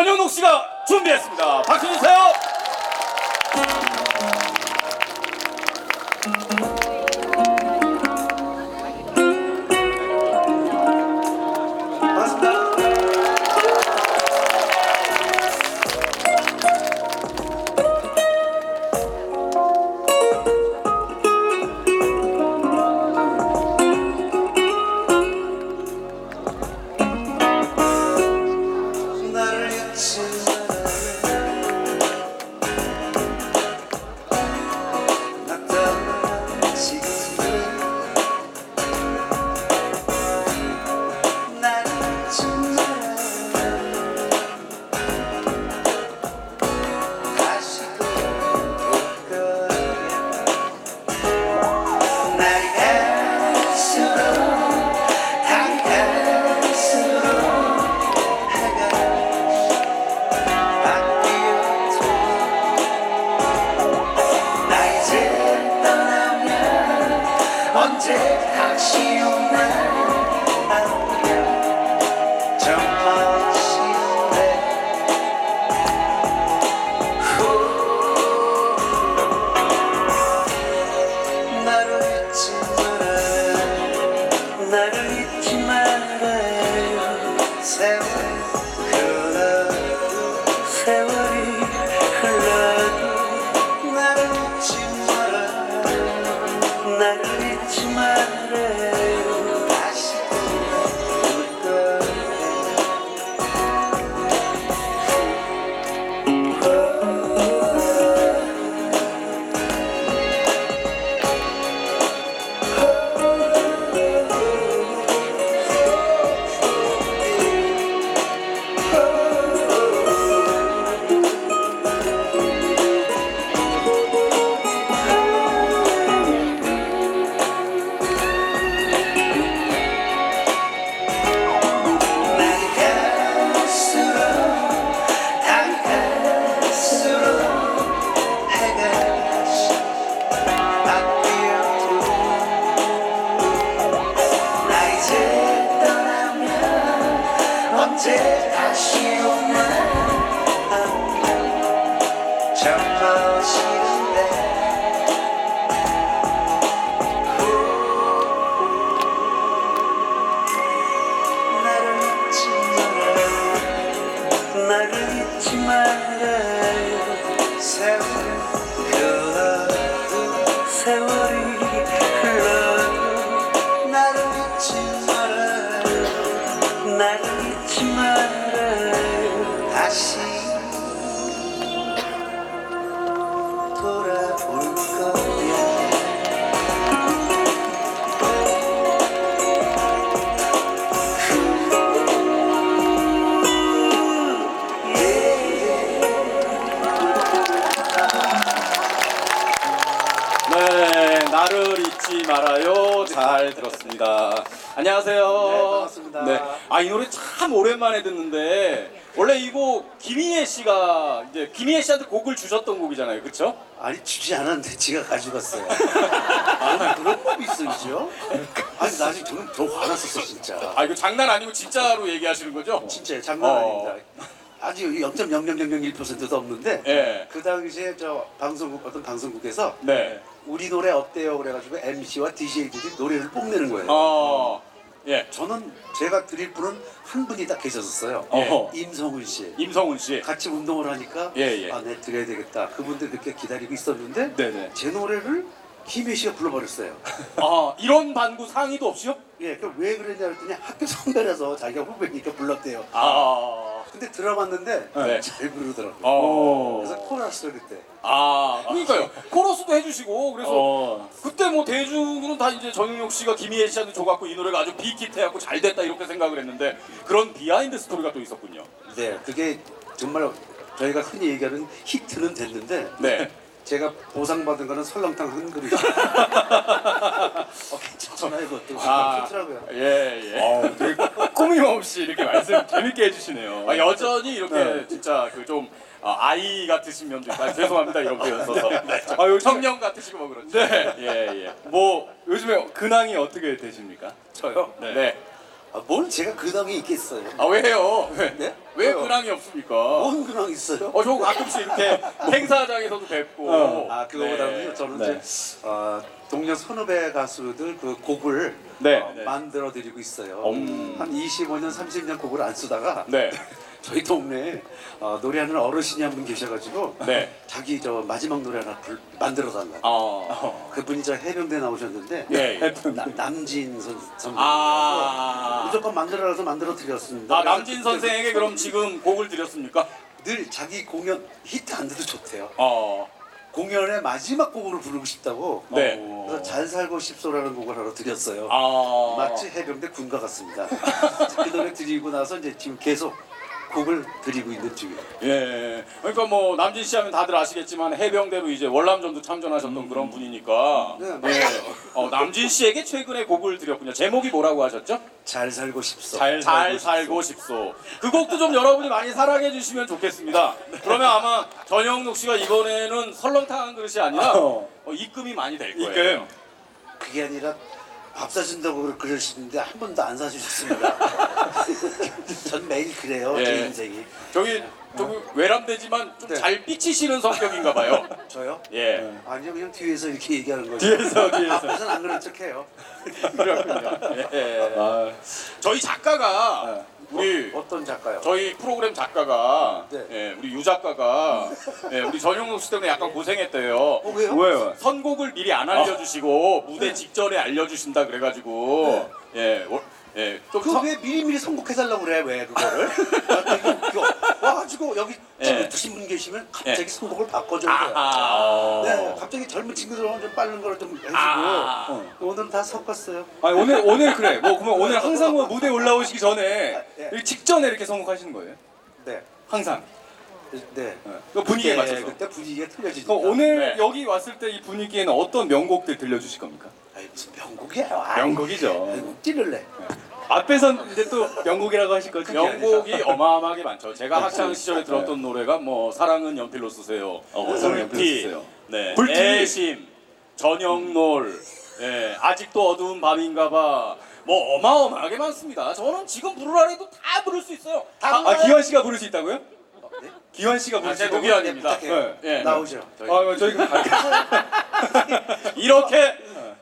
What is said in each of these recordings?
전현욱 씨가 준비했습니다. 박수 주세요. 잘 들었습니다. 안녕하세요. 네, 반갑습니다. 네. 아, 이 노래 참 오랜만에 듣는데 원래 이거 김희애 씨가 이제 김희애 씨한테 곡을 주셨던 곡이잖아요. 그렇죠? 아니 주지 않았는데 지가 가져갔어요. 아 그런 법이 있어요? 아니 나 지금 더, 더 화났었어 진짜. 아, 이거 장난 아니고 진짜로 얘기하시는 거죠? 진짜 장난 어. 아닙니다. 아직 0.0001%도 없는데 예. 그 당시에 저 방송국 어떤 방송국에서 네. 우리 노래 어때요 그래가지고 MC와 DJ들이 노래를 뽐내는 거예요. 어. 예. 저는 제가 드릴 분은 한 분이 딱 계셨었어요. 어허. 임성훈 씨. 임성훈 씨. 같이 운동을 하니까 예, 예. 아, 내 드려야 되겠다. 그분들 그렇게 기다리고 있었는데 네네. 제 노래를 김혜 씨가 불러버렸어요. 아, 이런 반구 상의도 없이요? 예, 그럼 왜 그랬냐 그랬더니 학교 선배라서 자기가 후배니까 불렀대요. 아. 근데 들어봤는데 네. 잘 부르더라고요. 어. 그래서 코러스를 그때. 아, 그러니까요. 코러스도 해주시고 그래서 어. 그때 뭐 대중은 다 이제 전용혁 씨가 김희애 씨한테 줘갖고 이 노래가 아주 빅히트해갖고 잘 됐다 이렇게 생각을 했는데 그런 비하인드 스토리가 또 있었군요. 네, 그게 정말 저희가 흔히 얘기하는 히트는 됐는데 네. 제가 보상받은 거는 설렁탕 한 그릇. 어, 괜찮잖아요, 그것도. 아. 좋더라고요. 예, 예. 어, 되게 꾸밈없이 이렇게 말씀 재밌게 해주시네요. 아, 여전히 이렇게 네. 진짜 그 좀 아 이 같으신 면도 있고 아, 죄송합니다 이런 표현 써서 아, 요즘 청년 같으시고 뭐 그렇죠. 네. 예, 예. 뭐 요즘에 근황이 어떻게 되십니까? 저요? 네. 아, 뭘 제가 근황이 있겠어요? 아 왜요? 왜? 네? 왜 왜요? 근황이 없습니까? 뭔 근황 있어요? 어, 저 가끔씩 이렇게 행사장에서도 뵙고. 어. 아 그거보다는요 네. 저는 네. 이제 어, 동료 선후배 가수들 그 곡을 네. 어, 만들어 드리고 있어요. 음. 한 25년 30년 곡을 안 쓰다가 네. 저희 동네에 어, 노래하는 어르신이 한 분 계셔가지고 네. 자기 저 마지막 노래 하나 불, 만들어 달라. 아. 그분이 저 해병대 나오셨는데 예. 예. 나, 남진 선 선배 아. 무조건 만들어라서 만들어 드렸습니다. 아 남진 선생에게 그럼 지금 곡을 드렸습니까? 늘 자기 공연 히트 안 돼도 좋대요. 어. 공연의 마지막 곡으로 부르고 싶다고. 네. 어, 그래서 잘 살고 싶소라는 곡을 하나 드렸어요. 아. 마치 해병대 군과 같습니다. 그 노래 드리고 나서 이제 지금 계속 곡을 드리고 있는 중이에요. 예. 그러니까 뭐 남진 씨 하면 다들 아시겠지만 해병대로 이제 월남전도 참전하셨던 그런 분이니까. 네. 예. 어, 남진 씨에게 최근에 곡을 드렸군요. 제목이 뭐라고 하셨죠? 잘 살고 싶소. 잘 잘 살고 싶소. 그 곡도 좀 여러분이 많이 사랑해 주시면 좋겠습니다. 그러면 아마 전영록 씨가 이번에는 설렁탕 그릇이 아니라 어. 어, 입금이 많이 될 거예요. 그게 아니라 밥 사준다고 그러시는데 한 번도 안 사주셨습니다. 전 매일 그래요. 예. 제 인생이. 저기 저기 외람되지만 좀 네. 잘 삐치시는 성격인가 봐요. 저요? 예. 아니요 그냥 뒤에서 이렇게 얘기하는 거죠. 뒤에서, 뒤에서. 앞에서는 안 그런 척해요. 그렇군요. 예. 아, 저희 작가가 우리 어떤 작가요? 저희 프로그램 작가가 네. 예, 우리 유 작가가 예, 우리 전용록 씨 때문에 약간 고생했대요. 어, 왜요? 왜요? 선곡을 미리 안 알려주시고 무대 직전에 알려주신다 그래가지고 예, 어, 예, 좀그 선- 왜 미리미리 선곡해달라고 그래 왜 그거를? 아, 이거. 와가지고 여기 예. 잘못하신 분 계시면 갑자기 예. 선곡을 바꿔줘야 돼요. 아하. 네, 갑자기 젊은 친구들은 좀 빠른 거를 좀 해주고 아. 어. 오늘은 다 섞었어요. 아니 오늘 오늘 그래. 뭐 그러면 오늘 항상 뭐 무대 올라오시기 전에 예. 이 직전에 이렇게 선곡하시는 거예요? 네, 항상. 네. 그 분위기에 그때, 맞춰서. 그때 분위기가 틀려지니까. 그럼 오늘 네. 여기 왔을 때 이 분위기에는 어떤 명곡들 들려주실 겁니까? 아이, 무슨 명곡이에요? 아이, 명곡이죠. 아이, 웃기를 내. 앞에선 이제 또 명곡이라고 하실 거죠? 명곡이 어마어마하게 많죠. 제가 학창 시절에 들었던 노래가 뭐 사랑은 연필로 쓰세요. 어, 사랑은 연필로 쓰세요. 네, 불티. 애심, 저녁놀, 예, 아직도 어두운 밤인가봐. 뭐 어마어마하게 많습니다. 저는 지금 부르라 해도 다 부를 수 있어요. 다아 기환 씨가 부를 수 있다고요? 네? 기환 씨가 부를 아, 수제 있다고요? 아닙니다. 부탁해요. 예. 나오죠. 저희. 아 저희가 이렇게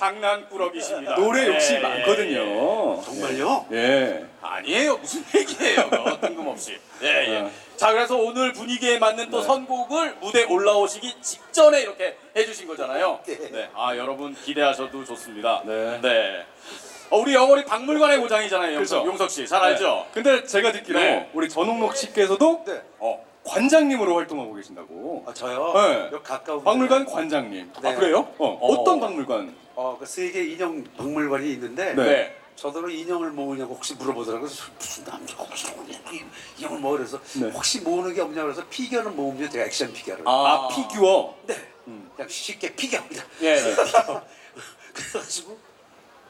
장난꾸러기십니다. 노래 욕심이 예, 예, 예. 많거든요. 정말요? 예. 아니에요 무슨 얘기예요 그거 뜬금없이 예, 예. 어. 자 그래서 오늘 분위기에 맞는 또 네. 선곡을 무대 올라오시기 직전에 이렇게 해주신 거잖아요 네. 네. 아 여러분 기대하셔도 좋습니다 네. 네. 어, 우리 영월이 박물관의 고장이잖아요 용석, 그렇죠. 용석 씨 잘 알죠? 네. 근데 제가 듣기로 네. 우리 전홍록 씨께서도 네. 어. 관장님으로 활동하고 계신다고. 아, 저요? 네. 여기 가까운 박물관 관장님. 네. 아 그래요? 어, 어. 어 떤 박물관? 어, 그 세계 인형 박물관이 있는데 네. 네. 저더러 인형을 모으냐고 혹시 물어보더라고요. 그래서 무슨 남자가 무슨 이- 인형을 모으 그래서 네. 혹시 모으는 게 없냐 그래서 피규어는 모으면 제가 액션 피규어를. 아, 피규어. 네. 그냥 쉽게 피규어입니다. 예, 예. 그래가지고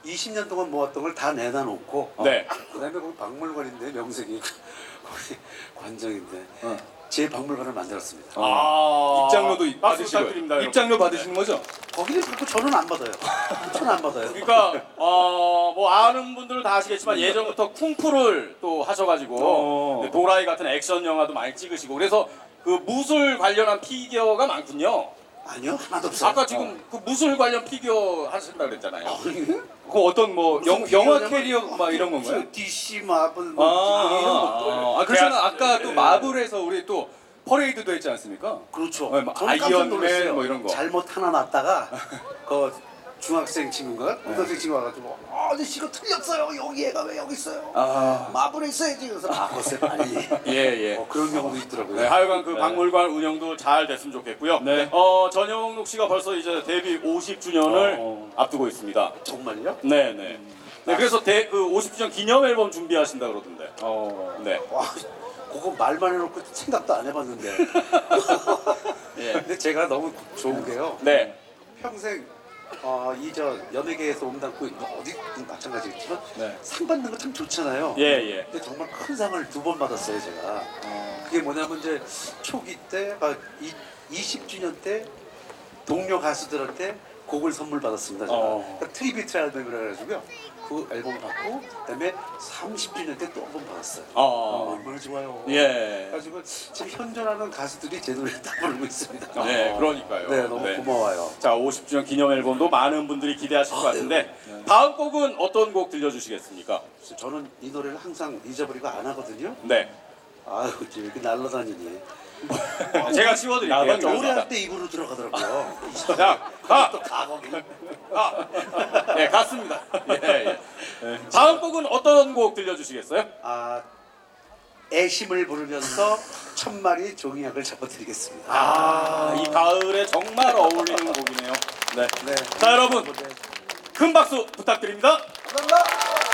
20년 동안 모았던 걸 다 내다 놓고 네. 그다음에 거기 박물관인데 명색이 거기 관장인데 어. 제 박물관을 만들었습니다. 아. 입장료도 박수 받으시고 부탁드립니다, 여러분. 입장료 받으시는 거죠? 거기는 받고 저는 안 받아요. 저는 안 받아요. 그러니까 어 뭐 아는 분들은 다 아시겠지만 예전부터 쿵푸를 또 하셔가지고 어. 네, 도라이 같은 액션 영화도 많이 찍으시고 그래서 그 무술 관련한 피규어가 많군요. 아니요 하나도 없어요. 아까 지금 그 무술 관련 피규어 하신다 그랬잖아요. 아니, 그 어떤 뭐 영, 영화 캐리어 막 이런 건가요? DC 마블 아, 뭐 이런 것들. 아, 아, 그렇잖아. 대학- 아까 또 네. 마블에서 우리 또 퍼레이드도 했지 않습니까? 그렇죠. 네, 뭐 저는 깜짝 아이언맨 놀랐어요. 뭐 이런 거. 잘못 하나 놨다가 그 중학생 친구인가 고등학생 친구 와가지고 아, 아저씨 이거 틀렸어요. 여기 얘가 왜 여기 있어요? 아, 마블에 있어야지. 그래서 바꿨어요 빨리. 예 예. 어, 그런 경우도 있더라고요. 네, 하여간 그 네. 박물관 운영도 잘 됐으면 좋겠고요. 네. 어 전영록 씨가 벌써 이제 데뷔 50주년을 어. 앞두고 있습니다. 정말요? 네 네. 네 그래서 대, 그 50주년 기념 앨범 준비하신다 그러던데. 어. 네. 와, 그거 말만 해놓고 생각도 안 해봤는데. 예. 근데 제가 너무 좋은 게요. 네. 평생 어, 이저 연예계에서 몸담고 있는 어디 마찬가지겠지만 네. 상 받는 거 참 좋잖아요. 예 예. 근데 정말 큰 상을 두 번 받았어요 제가. 그게 뭐냐면 이제 초기 때, 아, 이, 20주년 때 동료 가수들한테 곡을 선물 받았습니다. 제가. 어. 그러니까 트리비트 앨범을 해가지고요. 그 앨범 받고 그다음에 30주년 때 또 한 번 받았어요. 아, 어. 얼마나 좋아요. 예. 그래가지고 지금 현존하는 가수들이 제 노래 다 부르고 있습니다. 네, 그러니까요. 네, 너무 네. 고마워요. 자, 50주년 기념 앨범도 많은 분들이 기대하실 것 아, 같은데 네. 다음 곡은 어떤 곡 들려주시겠습니까? 그래서 저는 이 노래를 항상 잊어버리고 안 하거든요. 네. 아유, 이렇게 날라다니니. 제가 치워드릴게요. 좀 노래할. 때 입으로 들어가더라고요. 자, 가! 또가 거기. 네, 갔습니다. 예, 예. 다음 곡은 어떤 곡 들려주시겠어요? 아, 애심을 부르면서 천 마리 종이약을 잡아드리겠습니다. 아, 이 가을에 정말 어울리는 곡이네요. 네. 네. 자, 여러분. 큰 박수 부탁드립니다. 감사합니다.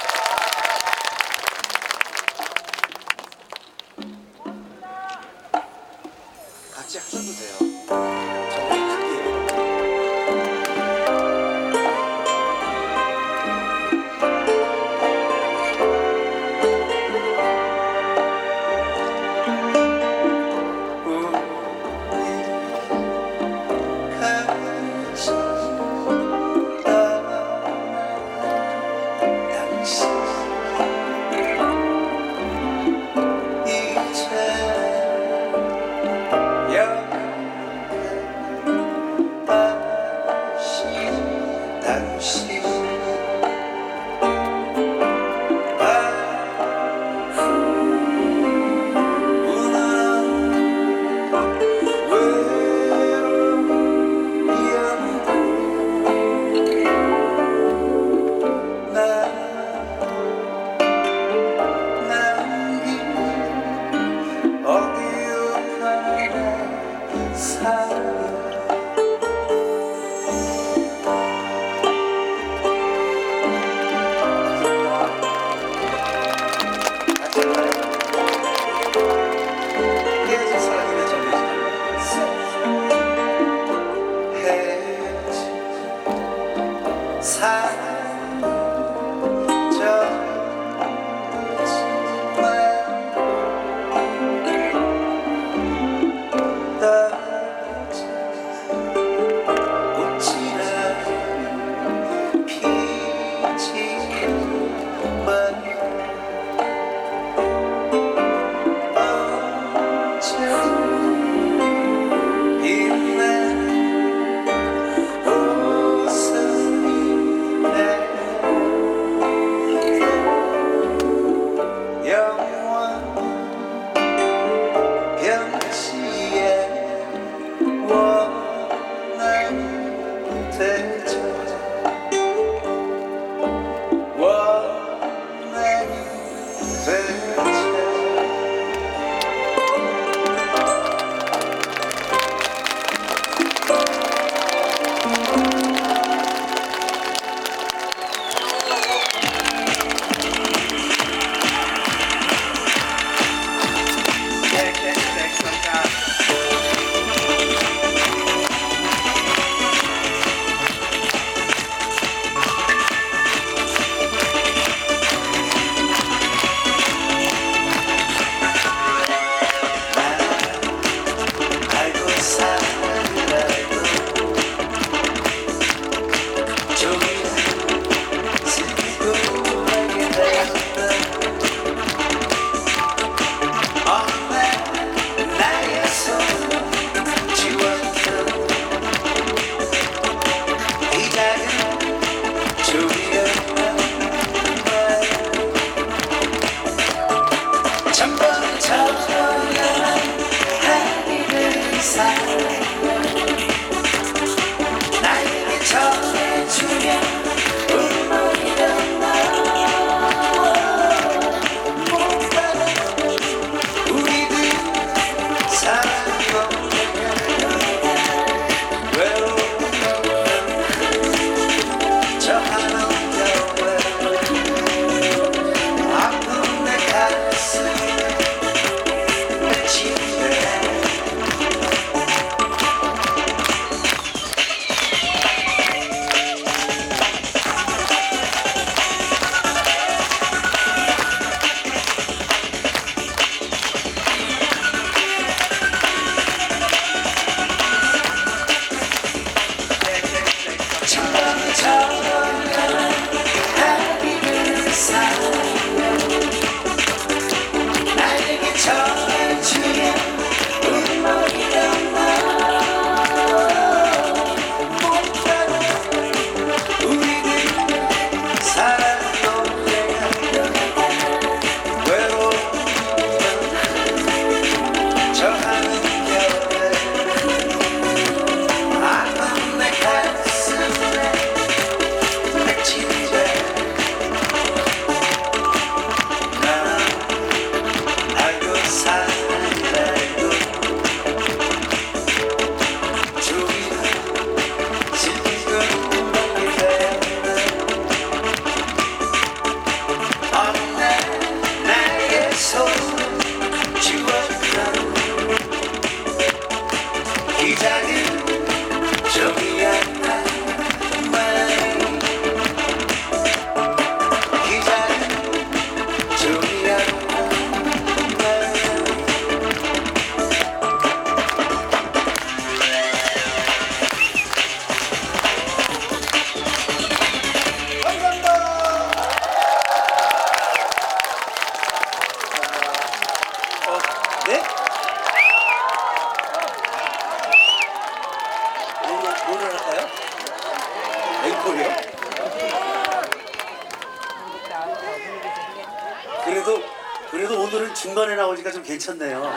중간에 나오니까 좀 괜찮네요.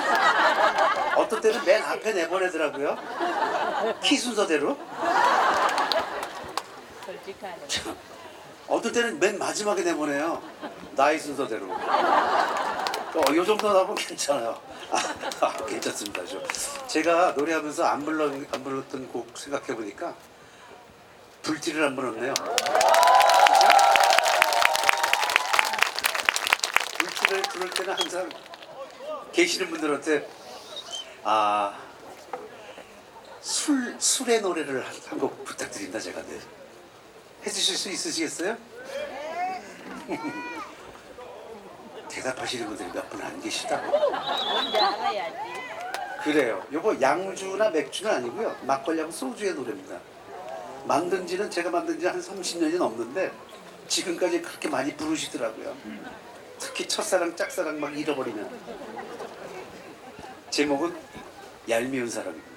어떤 때는 맨 앞에 내보내더라고요. 키 순서대로. 솔직하네. 어떤 때는 맨 마지막에 내보내요. 나이 순서대로. 어, 요 정도 나오면 괜찮아요. 아, 아, 괜찮습니다. 저. 제가 노래하면서 안, 불러, 안 불렀던 곡 생각해 보니까 불티를 안 불렀네요. 불티를 부를 때는 항상 계시는 분들한테 아 술, 술의 노래를 한 곡 부탁드립니다. 제가 네. 해주실 수 있으시겠어요? 대답하시는 분들이 몇 분 안 계시다. 뭔지 알아야지. 그래요. 요거 양주나 맥주는 아니고요. 막걸리하고 소주의 노래입니다. 만든 지는 제가 만든 지 한 30년이 넘는데 지금까지 그렇게 많이 부르시더라고요. 특히 첫사랑, 짝사랑 막 잃어버리면. 제목은 얄미운 사람입니다.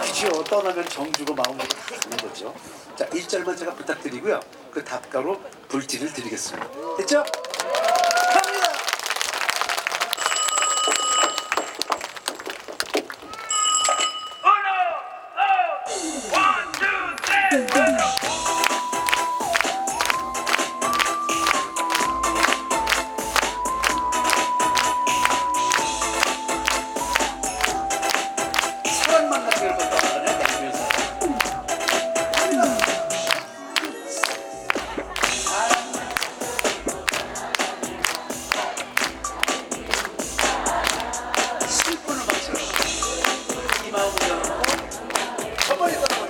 그죠? 떠나면 정주고 마음으로 다 가는 거죠. 자, 1절만 제가 부탁드리고요. 그 답가로 불티를 드리겠습니다. 됐죠? it.